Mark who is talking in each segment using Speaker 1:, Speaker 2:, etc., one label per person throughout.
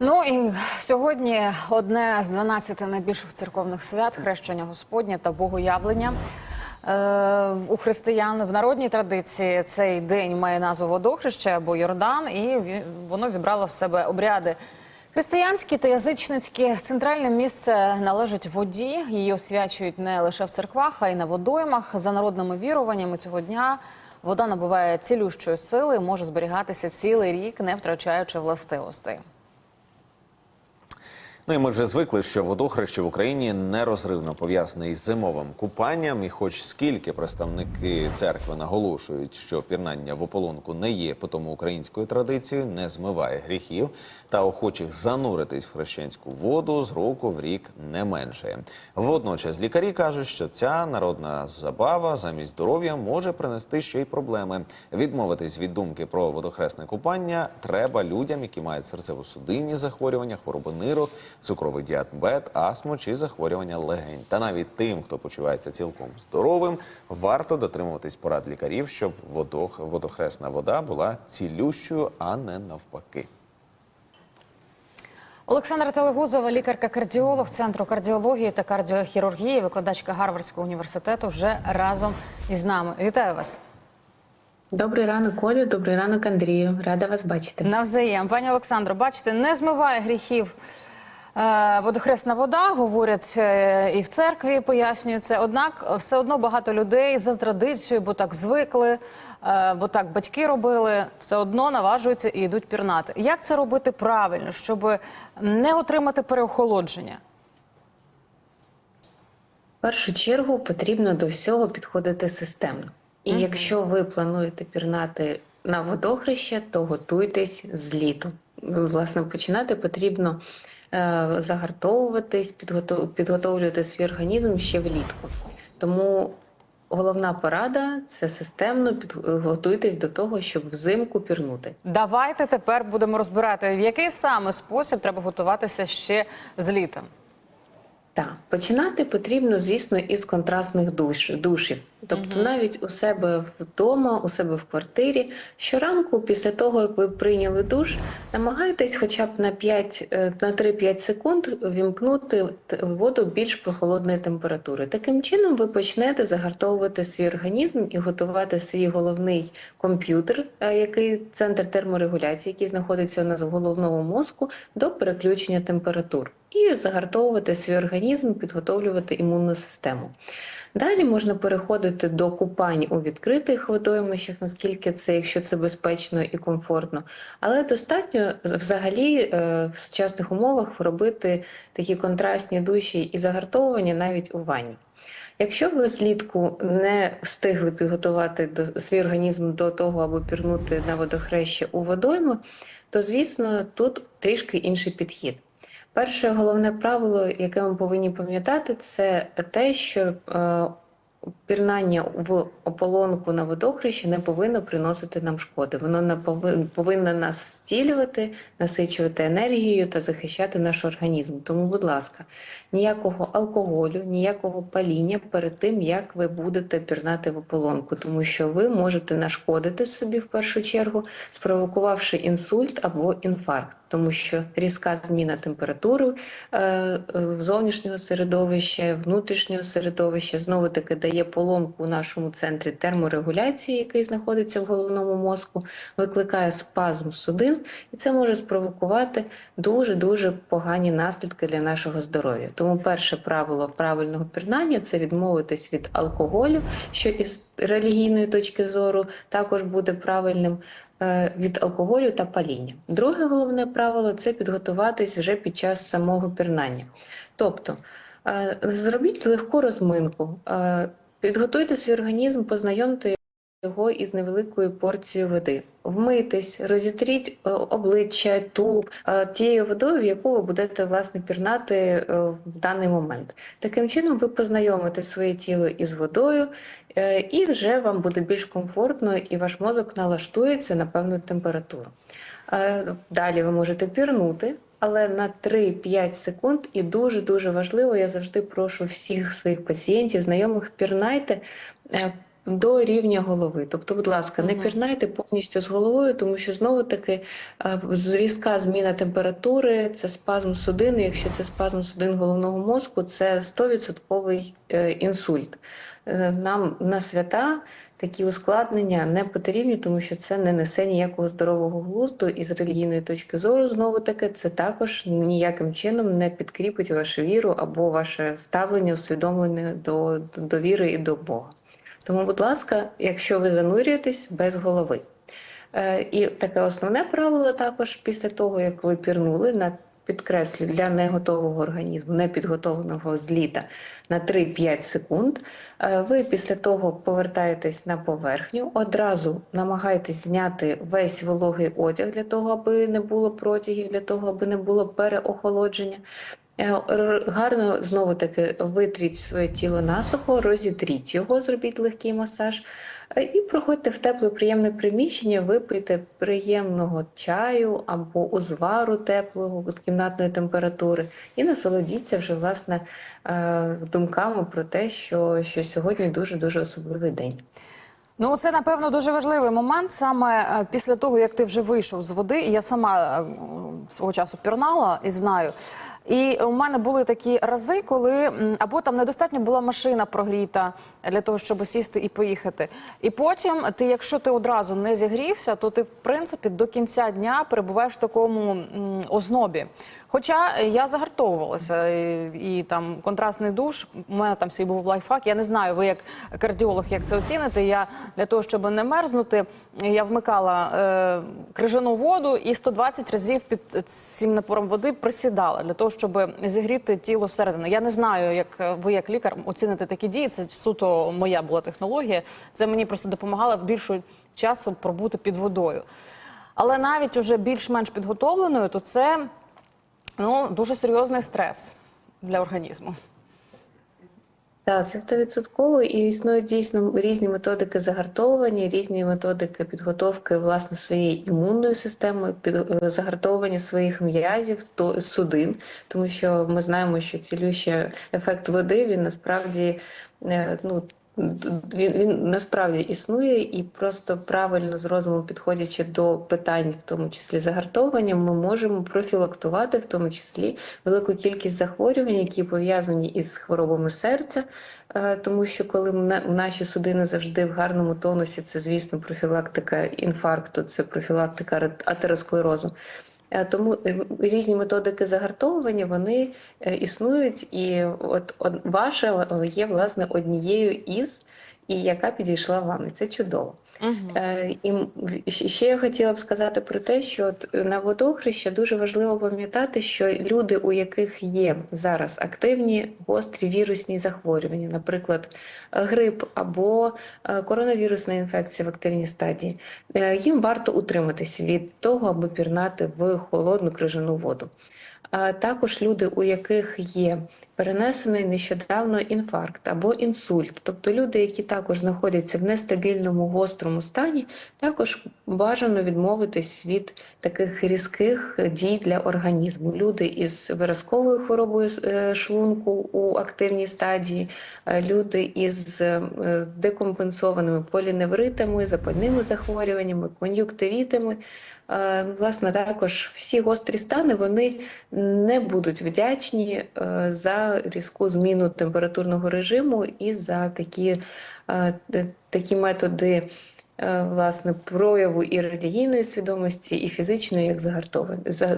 Speaker 1: Ну і сьогодні одне з 12 найбільших церковних свят хрещення Господнє та Богоявлення. Е, у християн в народній традиції цей день має назву водохреще або Йордан, і воно вібрало в себе обряди християнські та язичницькі. Центральне місце належить воді. Її освячують не лише в церквах, а й на водоймах. За народними віруваннями цього дня вода набуває цілющої сили, і може зберігатися цілий рік, не втрачаючи властивостей.
Speaker 2: Ну і ми вже звикли, що водохреще в Україні нерозривно пов'язане із зимовим купанням. І хоч скільки представники церкви наголошують, що пірнання в ополонку не є потому українською традицією, не змиває гріхів та охочих зануритись в хрещенську воду з року в рік не меншає. Водночас лікарі кажуть, що ця народна забава замість здоров'я може принести ще й проблеми. Відмовитись від думки про водохресне купання треба людям, які мають серцево-судинні захворювання, хвороби нирок, цукровий діабет, астму чи захворювання легень. Та навіть тим, хто почувається цілком здоровим, варто дотримуватись порад лікарів, щоб водох, водохресна вода була цілющою, а не навпаки.
Speaker 1: Олександра Телегузова, лікарка-кардіолог Центру кардіології та кардіохірургії, викладачка Гарвардського університету, вже разом із нами. Вітаю вас.
Speaker 3: Добрий ранок, Колю, добрий ранок, Андрію. Рада вас бачити.
Speaker 1: Навзаєм, пані Олександро, бачите, не змиває гріхів водохресна вода, говорять е, і в церкві пояснюють це. Однак все одно багато людей за традицією, бо так звикли, е, бо так батьки робили, все одно наважуються і йдуть пірнати. Як це робити правильно, щоб не отримати переохолодження?
Speaker 3: В першу чергу потрібно до всього підходити системно. І якщо ви плануєте пірнати на водохреще, то готуйтесь з літом. Власне, починати потрібно е, загартовуватись, підготовлювати свій організм ще влітку. Тому головна порада це системно підготуйтесь до того, щоб взимку пірнути.
Speaker 1: Давайте тепер будемо розбирати, в який саме спосіб треба готуватися ще з літом.
Speaker 3: Так, починати потрібно, звісно, із контрастних душ, душів. Тобто навіть у себе вдома, у себе в квартирі, щоранку, після того, як ви прийняли душ, намагайтесь хоча б на 5, е, на 3-5 секунд вімкнути воду більш прохолодної температури. Таким чином ви почнете загартовувати свій організм і готувати свій головний комп'ютер, е, який центр терморегуляції, який знаходиться у нас в головному мозку, до переключення температур. І загартовувати свій організм, підготовлювати імунну систему. Далі можна переходити до купань у відкритих водоймищах, наскільки це, якщо це безпечно і комфортно. Але достатньо взагалі е, в сучасних умовах робити такі контрастні душі і загартовування навіть у ванні. Якщо ви злітку не встигли підготувати до, свій організм до того, аби пірнути на водохреще у водойму, то звісно тут трішки інший підхід. Перше головне правило, яке ми повинні пам'ятати, це те, що е, пірнання в ополонку на водохрещі не повинно приносити нам шкоди. Воно не повинно, нас зцілювати, насичувати енергією та захищати наш організм. Тому, будь ласка, ніякого алкоголю, ніякого паління перед тим, як ви будете пірнати в ополонку, тому що ви можете нашкодити собі в першу чергу, спровокувавши інсульт або інфаркт. Тому що різка зміна температури е, е, зовнішнього середовища, внутрішнього середовища знову таки дає поломку у нашому центрі терморегуляції, який знаходиться в головному мозку, викликає спазм судин, і це може спровокувати дуже дуже погані наслідки для нашого здоров'я. Тому перше правило правильного пірнання це відмовитись від алкоголю, що із релігійної точки зору також буде правильним від алкоголю та паління. Друге головне правило це підготуватись вже під час самого пірнання. Тобто е, зробіть легку розминку, е, підготуйте свій організм, познайомте його із невеликою порцією води. Вмитись, розітріть е, обличчя, тулуб е, тією водою, в яку ви будете власне пірнати е, в даний момент. Таким чином, ви познайомите своє тіло із водою, і вже вам буде більш комфортно, і ваш мозок налаштується на певну температуру. Далі ви можете пірнути. Але на 3-5 секунд і дуже дуже важливо, я завжди прошу всіх своїх пацієнтів, знайомих, пірнайте до рівня голови. Тобто, будь ласка, не пірнайте повністю з головою, тому що знову таки е, різка зміна температури, це спазм судин. Якщо це спазм судин головного мозку, це 100% е, інсульт. Е, Нам на свята такі ускладнення не потрібні, тому що це не несе ніякого здорового глузду, і з релігійної точки зору, знову таки, це також ніяким чином не підкріпить вашу віру або ваше ставлення, усвідомлення до, до віри і до Бога. Тому, будь ласка, якщо ви занурюєтесь без голови. Е, І таке основне правило також після того, як ви пірнули на підкреслю для неготового організму, непідготовленого з літа на 3-5 секунд. е, Ви після того повертаєтесь на поверхню, одразу намагаєтесь зняти весь вологий одяг для того, аби не було протягів, для того, аби не було переохолодження. Е, Гарно знову таки витріть своє тіло насухо, розітріть його, зробіть легкий масаж. е, І проходьте в тепле, приємне приміщення, випийте приємного чаю або узвару теплого від кімнатної температури, і насолодіться вже власне е, думками про те, що, що сьогодні дуже дуже особливий день.
Speaker 1: Ну, це напевно дуже важливий момент. Саме після того, як ти вже вийшов з води, я сама свого часу пірнала і знаю. І у мене були такі рази, коли або там недостатньо була машина прогріта для того, щоб сісти і поїхати. І потім ти, якщо ти одразу не зігрівся, то ти в принципі до кінця дня перебуваєш в такому ознобі. Хоча я загартовувалася, і, і там контрастний душ. У мене там свій був лайфхак. Я не знаю, ви як кардіолог, як це оціните. Я для того, щоб не мерзнути, я вмикала е, крижану воду і 120 разів під цим напором води присідала для того, щоб зігріти тіло середини. Я не знаю, як ви, як лікар, оціните такі дії. Це суто моя була технологія. Це мені просто допомагало в більшу часу пробути під водою. Але навіть уже більш-менш підготовленою, то це ну дуже серйозний стрес для організму.
Speaker 3: Так, це стовідсотково і існують дійсно різні методики загартовування, різні методики підготовки власне своєї імунної системи, під е, загартовування своїх м'язів, то судин, тому що ми знаємо, що цілющий ефект води він насправді е, ну. Він, він насправді існує, і просто правильно з розумом підходячи до питань, в тому числі загартовування, ми можемо профілактувати в тому числі велику кількість захворювань, які пов'язані із хворобами серця, Е, тому що коли на- наші судини завжди в гарному тонусі, це звісно профілактика інфаркту, це профілактика атеросклерозу. Е, Тому е, різні методики загартовування вони е, існують, і от, от ваша е, є власне однією із, і яка підійшла вам, і це чудово. Е, І ще я хотіла б сказати про те, що на водохреща дуже важливо пам'ятати, що люди, у яких є зараз активні гострі вірусні захворювання, наприклад, е, грип або е, коронавірусна інфекція в активній стадії, е, їм варто утриматися від того, аби пірнати в холодну крижану воду. Також люди, у яких є перенесений нещодавно інфаркт або інсульт, тобто люди, які також знаходяться в нестабільному гострому стані, також бажано відмовитись від таких різких дій для організму. Люди із виразковою хворобою е, шлунку у активній стадії, е, люди із е, декомпенсованими поліневритами, запальними захворюваннями, кон'юктивітами. Е, Власне, також всі гострі стани вони не будуть вдячні е, за різку зміну температурного режиму і за такі, е, такі методи власне прояву і релігійної свідомості, і фізичної, як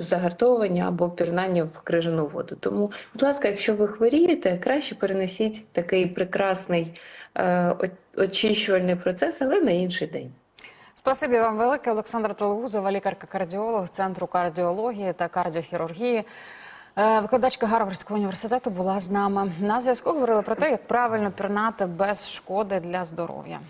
Speaker 3: загартовування, або пірнання в крижану воду. Тому, будь ласка, якщо ви хворієте, краще перенесіть такий прекрасний очищувальний процес, але на інший день.
Speaker 1: Спасибі вам велике, Олександра Толгузова, лікарка-кардіолог Центру кардіології та кардіохірургії. Е, Викладачка Гарвардського університету була з нами. На зв'язку говорили про те, як правильно пірнати без шкоди для здоров'я.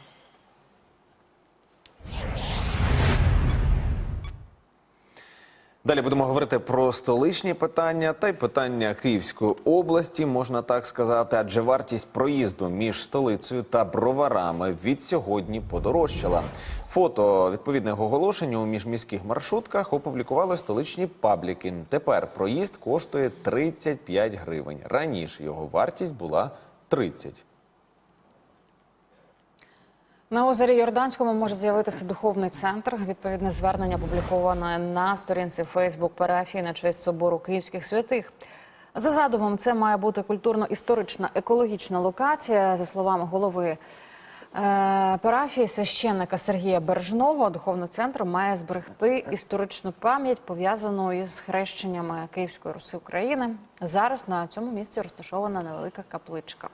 Speaker 2: Далі будемо говорити про столичні питання та й питання Київської області, можна так сказати, адже вартість проїзду між столицею та броварами від сьогодні подорожчала. Фото відповідних оголошень у міжміських маршрутках опублікували столичні пабліки. Тепер проїзд коштує 35 гривень. Раніше його вартість була 30.
Speaker 1: На озері Йорданському може з'явитися духовний центр. Відповідне звернення опубліковане на сторінці Фейсбук парафії на честь собору київських святих. За задумом, це має бути культурно-історична екологічна локація. За словами голови е, парафії священника Сергія Бережного, духовний центр має зберегти історичну пам'ять пов'язану із хрещеннями Київської Руси України. Зараз на цьому місці розташована невелика капличка.